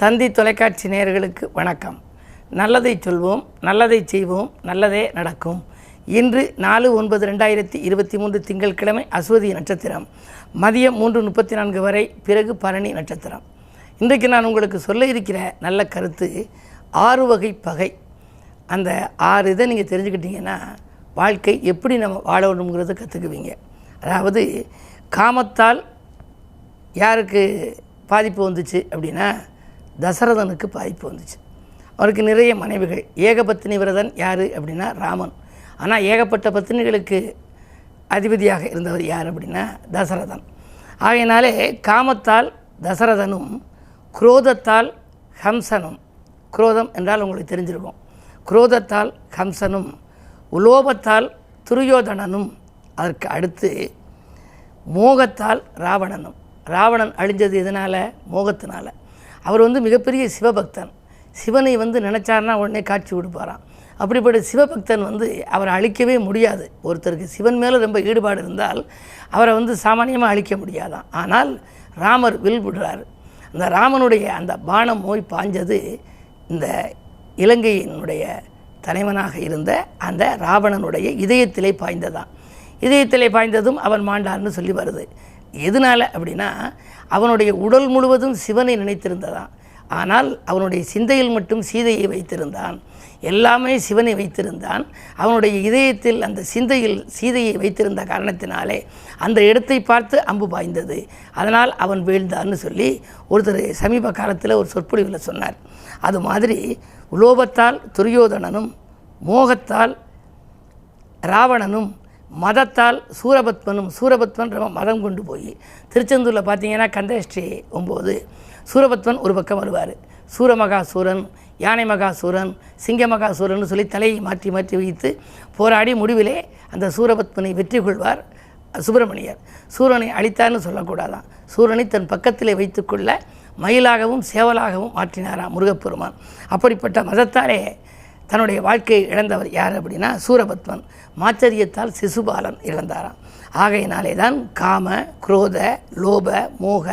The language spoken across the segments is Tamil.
தந்தி தொலைக்காட்சி நேயர்களுக்கு வணக்கம். நல்லதை சொல்வோம் நல்லதை செய்வோம் நல்லதே நடக்கும். இன்று நாலு ஒன்பது ரெண்டாயிரத்தி இருபத்தி மூன்று திங்கட்கிழமை அஸ்வதி நட்சத்திரம். மதியம் மூன்று முப்பத்தி நான்கு வரை பிறகு பரணி நட்சத்திரம். இன்றைக்கு நான் உங்களுக்கு சொல்ல இருக்கிற நல்ல கருத்து ஆறு வகை பகை. அந்த ஆறு இதை நீங்கள் தெரிஞ்சுக்கிட்டீங்கன்னா வாழ்க்கை எப்படி நம்ம வாழணுங்கிறத கற்றுக்குவீங்க அதாவது காமத்தால் யாருக்கு பாதிப்பு வந்துச்சு அப்படின்னா தசரதனுக்கு பாதிப்பு வந்துச்சு. அவருக்கு நிறைய மனைவிகள். ஏகபத்தினி விரதன் யார் அப்படின்னா ராமன். ஆனால் ஏகப்பட்ட பத்தினிகளுக்கு அதிபதியாக இருந்தவர் யார் அப்படின்னா தசரதன். ஆகையினாலே காமத்தால் தசரதனும் குரோதத்தால் ஹம்சனும். குரோதம் என்றால் உங்களுக்கு தெரிஞ்சிருக்கும். குரோதத்தால் ஹம்சனும் உலோபத்தால் துரியோதனனும். அதற்கு அடுத்து மோகத்தால் ராவணனும். ராவணன் அழிஞ்சது எதனால்? மோகத்தினால். அவர் வந்து மிகப்பெரிய சிவபக்தன். சிவனை வந்து நினச்சார்னா உடனே காட்சி கொடுப்பாராம் அப்படிப்பட்ட சிவபக்தன் வந்து அவரை அழிக்கவே முடியாது. ஒருத்தருக்கு சிவன் மேலே ரொம்ப ஈடுபாடு இருந்தால் அவரை வந்து சாமானியமாக அழிக்க முடியாதான் ஆனால் ராமர் வில் விடுறாரு அந்த ராமனுடைய அந்த பானம் நோய் பாஞ்சது இந்த இலங்கையினுடைய தலைவனாக இருந்த அந்த ராவணனுடைய இதயத்திலே பாய்ந்ததான் இதயத்திலே பாய்ந்ததும் அவன் மாண்டான்னு சொல்லி வருது. எதனால் அப்படின்னா அவனுடைய உடல் முழுவதும் சிவனை நினைத்திருந்ததான் ஆனால் அவனுடைய சிந்தையில் மட்டும் சீதையை வைத்திருந்தான். எல்லாமே சிவனை வைத்திருந்தான். அவனுடைய இதயத்தில் அந்த சிந்தையில் சீதையை வைத்திருந்த காரணத்தினாலே அந்த இடத்தை பார்த்து அம்பு பாய்ந்தது. அதனால் அவன் வீழ்ந்தான்னு சொல்லி ஒருத்தர் சமீப காலத்தில் ஒரு சொற்பொழிவில் சொன்னார். அது மாதிரி உலோபத்தால் துரியோதனனும் மோகத்தால் ராவணனும் மதத்தால் சூரபத்மனும் சூரபத்மன் ரொம்ப மதம் கொண்டு போய். திருச்செந்தூரில் பார்த்தீங்கன்னா கந்தஹஷ்டி ஒம்போது. சூரபத்மன் ஒரு பக்கம் வருவார். சூரமகாசூரன் யானை மகாசூரன் சிங்க மகாசூரன் சொல்லி தலையை மாற்றி மாற்றி வைத்து போராடி முடிவிலே அந்த சூரபத்மனை வெற்றி கொள்வார் சுப்பிரமணியர். சூரனை அழித்தார்னு சொல்லக்கூடாதான். சூரனை தன் பக்கத்திலே வைத்துக்கொள்ள மயிலாகவும் சேவலாகவும் மாற்றினாராம் முருகப்பெருமான். அப்படிப்பட்ட மதத்தாலே தன்னுடைய வாழ்க்கையை இழந்தவர் யார் அப்படின்னா சூரபத்மன். மாச்சரியத்தால் சிசுபாலன் இழந்தாராம் ஆகையினாலே தான் காம குரோத லோப மோக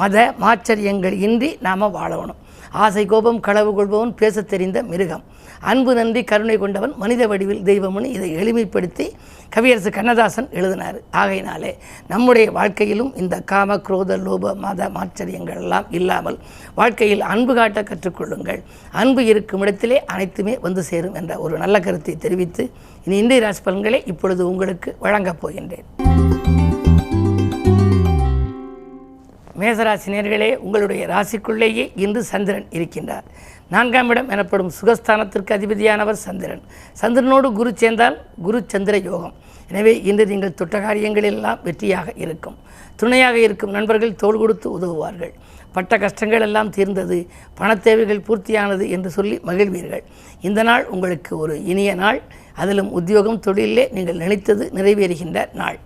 மத மாச்சரியங்கள் இன்றி நாம் வாழணும் ஆசை கோபம் களவு கொள்பவன் பேசத் தெரிந்த மிருகம். அன்பு நன்றி கருணை கொண்டவன் மனித வடிவில் தெய்வம்னு இதை எளிமைப்படுத்தி கவியரசு கண்ணதாசன் எழுதினார். ஆகையினாலே நம்முடைய வாழ்க்கையிலும் இந்த காம குரோத லோப மத மாச்சரியங்கள் எல்லாம் இல்லாமல் வாழ்க்கையில் அன்பு காட்ட கற்றுக்கொள்ளுங்கள். அன்பு இருக்கும் இடத்திலே அனைத்துமே வந்து சேரும் என்ற ஒரு நல்ல கருத்தை தெரிவித்து இனி இந்திய ராசி பலன்களை இப்பொழுது உங்களுக்கு வழங்கப் போகின்றேன். மேசராசி நேர்களே உங்களுடைய ராசிக்குள்ளேயே இன்று சந்திரன் இருக்கின்றார். நான்காம் இடம் எனப்படும் சுகஸ்தானத்திற்கு அதிபதியானவர் சந்திரன். சந்திரனோடு குரு சேர்ந்தால் குரு சந்திர யோகம். எனவே இன்று நீங்கள் தொட்ட காரியங்களெல்லாம் வெற்றியாக இருக்கும். துணையாக இருக்கும் நண்பர்கள் தோல் கொடுத்து உதவுவார்கள். பட்ட கஷ்டங்கள் எல்லாம் தீர்ந்தது. பணத் தேவைகள் பூர்த்தியானது என்று சொல்லி மகிழ்வீர்கள். இந்த நாள் உங்களுக்கு ஒரு இனிய நாள். அதிலும் உத்தியோகம் தொழிலே நீங்கள் நினைத்தது நிறைவேறுகின்ற நாள்.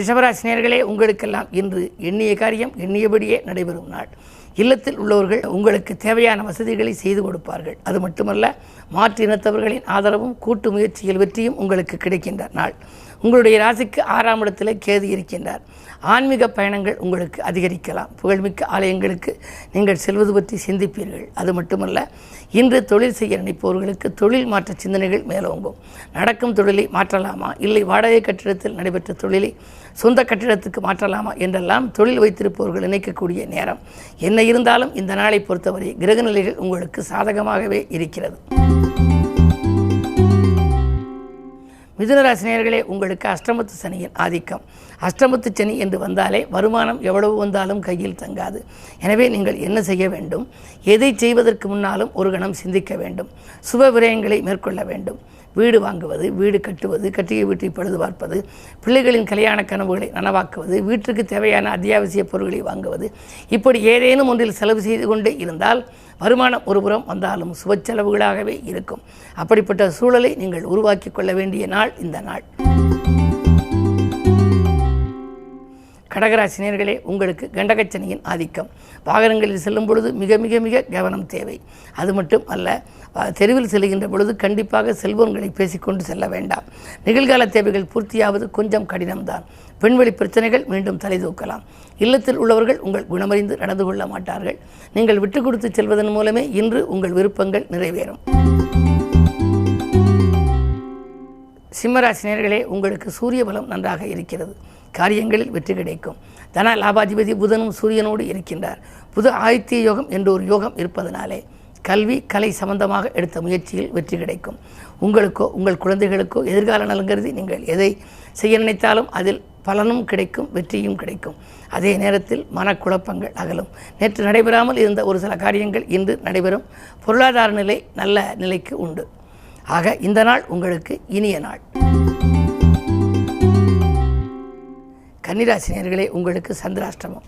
ரிஷபராசினியர்களே உங்களுக்கெல்லாம் இன்று எண்ணிய காரியம் எண்ணியபடியே நடைபெறும் நாள். இல்லத்தில் உள்ளவர்கள் உங்களுக்கு தேவையான வசதிகளை செய்து கொடுப்பார்கள். அது மட்டுமல்ல மாற்று இனத்தவர்களின் ஆதரவும் கூட்டு முயற்சியில் வெற்றியும் உங்களுக்கு கிடைக்கின்ற நாள். உங்களுடைய ராசிக்கு ஆறாம் இடத்தில் கேது இருக்கின்றார். ஆன்மீக பயணங்கள் உங்களுக்கு அதிகரிக்கலாம். புகழ்மிக்க ஆலயங்களுக்கு நீங்கள் செல்வது பற்றி சிந்திப்பீர்கள். அது மட்டுமல்ல இன்று தொழில் செய்ய நினைப்பவர்களுக்கு தொழில் மாற்ற சிந்தனைகள் மேலோங்கும். நடக்கும் தொழிலை மாற்றலாமா? இல்லை வாடகை கட்டிடத்தில் நடைபெற்ற தொழிலை சொந்த கட்டிடத்துக்கு மாற்றலாமா என்றெல்லாம் தொழில் வைத்திருப்பவர்கள் நினைக்கக்கூடிய நேரம். என்ன இருந்தாலும் இந்த நாளை பொறுத்தவரை கிரகநிலைகள் உங்களுக்கு சாதகமாகவே இருக்கிறது. மிதுனராசினியர்களே உங்களுக்கு அஷ்டமத்து சனியின் ஆதிக்கம். அஷ்டமத்து சனி என்று வந்தாலே வருமானம் எவ்வளவு வந்தாலும் கையில் தங்காது. எனவே நீங்கள் என்ன செய்ய வேண்டும்? எதை செய்வதற்கு முன்னாலும் ஒரு கணம் சிந்திக்க வேண்டும். சுப விரயங்களை மேற்கொள்ள வேண்டும். வீடு வாங்குவது வீடு கட்டுவது கட்டிய வீட்டை பழுது பார்ப்பது பிள்ளைகளின் கல்யாண கனவுகளை நனவாக்குவது வீட்டிற்கு தேவையான அத்தியாவசிய பொருட்களை வாங்குவது இப்படி ஏதேனும் ஒன்றில் செலவு செய்து கொண்டே இருந்தால் வருமானம் ஒருபுறம் வந்தாலும் சுப செலவுகளாகவே இருக்கும். அப்படிப்பட்ட சூழலை நீங்கள் உருவாக்கி கொள்ள வேண்டிய நாள் இந்த நாள். கடகராசினியர்களே உங்களுக்கு கண்டகச்சனியின் ஆதிக்கம். வாகனங்களில் செல்லும் பொழுது மிக மிக மிக கவனம் தேவை. அது மட்டும் அல்ல தெருவில் செல்கின்ற பொழுது கண்டிப்பாக செல்போன்களை பேசிக்கொண்டு செல்ல வேண்டாம். நிகழ்கால தேவைகள் பூர்த்தியாவது கொஞ்சம் கடினம்தான். பெண்வெளி பிரச்சனைகள் மீண்டும் தலை தூக்கலாம். இல்லத்தில் உள்ளவர்கள் உங்கள் குணமறிந்து நடந்து கொள்ள மாட்டார்கள். நீங்கள் விட்டு கொடுத்து செல்வதன் மூலமே இன்று உங்கள் விருப்பங்கள் நிறைவேறும். சிம்மராசினியர்களே உங்களுக்கு சூரிய பலம் நன்றாக இருக்கிறது. காரியங்களில் வெற்றி கிடைக்கும். தன லாபாதிபதி புதனும் சூரியனோடு இருக்கின்றார். புது ஆதித்ய யோகம் என்ற ஒரு யோகம் இருப்பதனாலே கல்வி கலை சம்பந்தமாக எடுத்த முயற்சியில் வெற்றி கிடைக்கும். உங்களுக்கோ உங்கள் குழந்தைகளுக்கோ எதிர்கால நலங்கிறது நீங்கள் எதை செய்ய நினைத்தாலும் அதில் பலனும் கிடைக்கும் வெற்றியும் கிடைக்கும். அதே நேரத்தில் மனக்குழப்பங்கள் அகலும். நேற்று நடைபெறாமல் இருந்த ஒரு சில காரியங்கள் இன்று நடைபெறும். பொருளாதார நிலை நல்ல நிலைக்கு உண்டு. ஆக இந்த நாள் உங்களுக்கு இனிய நாள். கன்னிராசினியர்களே உங்களுக்கு சந்திராஷ்டமம்.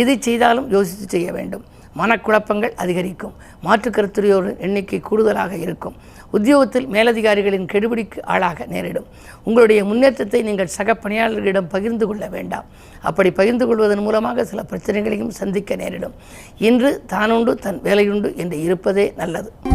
எது செய்தாலும் யோசித்து செய்ய வேண்டும். மனக்குழப்பங்கள் அதிகரிக்கும். மாற்றுக்கருத்துரையோரின் எண்ணிக்கை கூடுதலாக இருக்கும். உத்தியோகத்தில் மேலதிகாரிகளின் கெடுபிடிக்கு ஆளாக நேரிடும். உங்களுடைய முன்னேற்றத்தை நீங்கள் சக பணியாளர்களிடம் பகிர்ந்து கொள்ள வேண்டாம். அப்படி பகிர்ந்து கொள்வதன் மூலமாக சில பிரச்சனைகளையும் சந்திக்க நேரிடும். இன்று தானுண்டு தன் வேலையுண்டு என்று இருப்பதே நல்லது.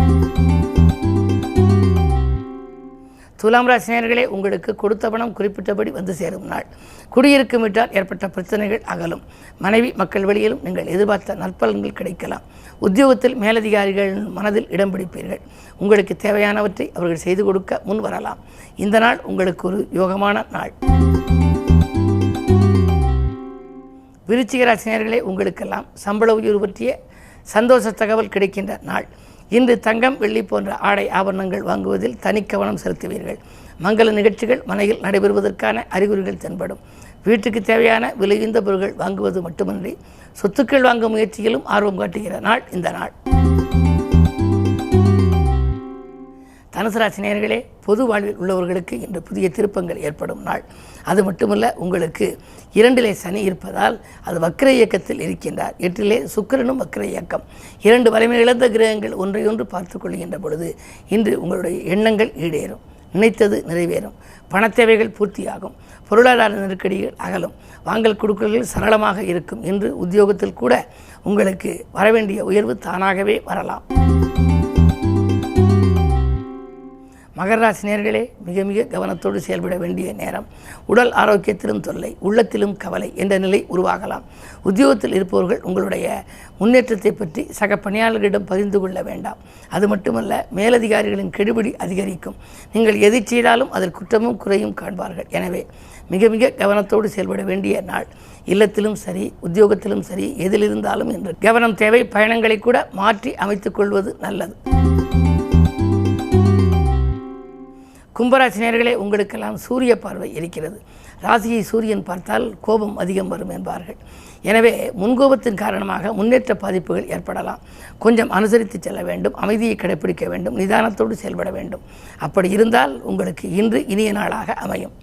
துலாம் ராசினியர்களே உங்களுக்கு கொடுத்த பணம் குறிப்பிட்டபடி வந்து சேரும் நாள். குடியிருக்கும் விட்டால் ஏற்பட்ட பிரச்சனைகள் அகலும். மனைவி மக்கள் வெளியிலும் நீங்கள் எதிர்பார்த்த நற்பலன்கள் கிடைக்கலாம். உத்தியோகத்தில் மேலதிகாரிகள் மனதில் இடம் பிடிப்பீர்கள். உங்களுக்கு தேவையானவற்றை அவர்கள் செய்து கொடுக்க முன் வரலாம். இந்த நாள் உங்களுக்கு ஒரு யோகமான நாள். விருச்சிக ராசினியர்களே உங்களுக்கெல்லாம் சம்பள உயர்வு பற்றிய சந்தோஷ தகவல் கிடைக்கின்ற நாள். இன்று தங்கம் வெள்ளி போன்ற ஆடை ஆபரணங்கள் வாங்குவதில் தனி கவனம் செலுத்துவீர்கள். மங்கள நிகழ்ச்சிகள் மனையில் நடைபெறுவதற்கான அறிகுறிகள் தென்படும். வீட்டுக்கு தேவையான விலையுந்த பொருட்கள் வாங்குவது மட்டுமின்றி சொத்துக்கள் வாங்கும் முயற்சியிலும் ஆர்வம் காட்டுகிற நாள் இந்த நாள். தனுசராசி நேர்களே பொது வாழ்வில் உள்ளவர்களுக்கு இன்று புதிய திருப்பங்கள் ஏற்படும் நாள். அது மட்டுமல்ல உங்களுக்கு இரண்டிலே சனி இருப்பதால் அது வக்ர இயக்கத்தில் இருக்கின்றார். எட்டிலே சுக்கிரனும் வக்ர இயக்கம். இரண்டு வலிமை இழந்த கிரகங்கள் ஒன்றையொன்று பார்த்து கொள்கின்ற பொழுது இன்று உங்களுடைய எண்ணங்கள் ஈடேறும் நினைத்தது நிறைவேறும் பணத்தேவைகள் பூர்த்தியாகும் பொருளாதார நெருக்கடிகள் அகலும் வாங்கல் கொடுக்கல்கள் சரளமாக இருக்கும் என்று உத்தியோகத்தில் கூட உங்களுக்கு வரவேண்டிய உயர்வு தானாகவே வரலாம். மகர ராசி மிக மிக கவனத்தோடு செயல்பட வேண்டிய நேரம். உடல் ஆரோக்கியத்திலும் தொல்லை உள்ளத்திலும் கவலை என்ற நிலை உருவாகலாம். உத்தியோகத்தில் இருப்பவர்கள் உங்களுடைய முன்னேற்றத்தை பற்றி சக பணியாளர்களிடம் பகிர்ந்து கொள்ள வேண்டாம். அது மட்டுமல்ல மேலதிகாரிகளின் கெடுபிடி அதிகரிக்கும். நீங்கள் எதை செய்தாலும் அதில் குற்றமும் குறையும் காண்பார்கள். எனவே மிக மிக கவனத்தோடு செயல்பட வேண்டிய நாள். இல்லத்திலும் சரி உத்தியோகத்திலும் சரி எதிலிருந்தாலும் என்று. கவனம் தேவை பயணங்களை கூட மாற்றி அமைத்துக் கொள்வது நல்லது. கும்பராசினியர்களே உங்களுக்கெல்லாம் சூரிய பார்வை இருக்கிறது. ராசியை சூரியன் பார்த்தால் கோபம் அதிகம் வரும் என்பார்கள். எனவே முன்கோபத்தின் காரணமாக முன்னேற்ற பாதிப்புகள் ஏற்படலாம். கொஞ்சம் அனுசரித்து செல்ல வேண்டும் அமைதியை கடைப்பிடிக்க வேண்டும் நிதானத்தோடு செயல்பட வேண்டும். அப்படி இருந்தால் உங்களுக்கு இன்று இனிய நாளாக அமையும்.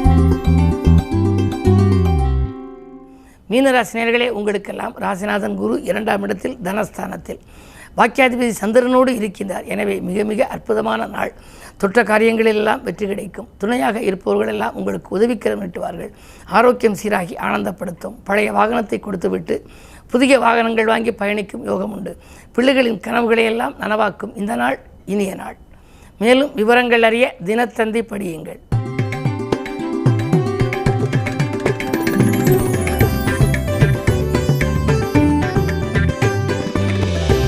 மீனராசினியர்களே உங்களுக்கெல்லாம் ராசிநாதன் குரு இரண்டாம் இடத்தில் தனஸ்தானத்தில். வாக்கியாதிபதி சந்திரனோடு இருக்கின்றார். எனவே மிக மிக அற்புதமான நாள். தொற்ற காரியங்களெல்லாம் வெற்றி கிடைக்கும். துணையாக இருப்பவர்களெல்லாம் உங்களுக்கு உதவிக்கரம் நீட்டுவார்கள். ஆரோக்கியம் சீராகி ஆனந்தப்படுத்தும். பழைய வாகனத்தை கொடுத்துவிட்டு புதிய வாகனங்கள் வாங்கி பயணிக்கும் யோகம் உண்டு. பிள்ளைகளின் கனவுகளையெல்லாம் நனவாக்கும் இந்த நாள் இனிய நாள். மேலும் விவரங்கள் அறிய தினத்தந்தி படியுங்கள்.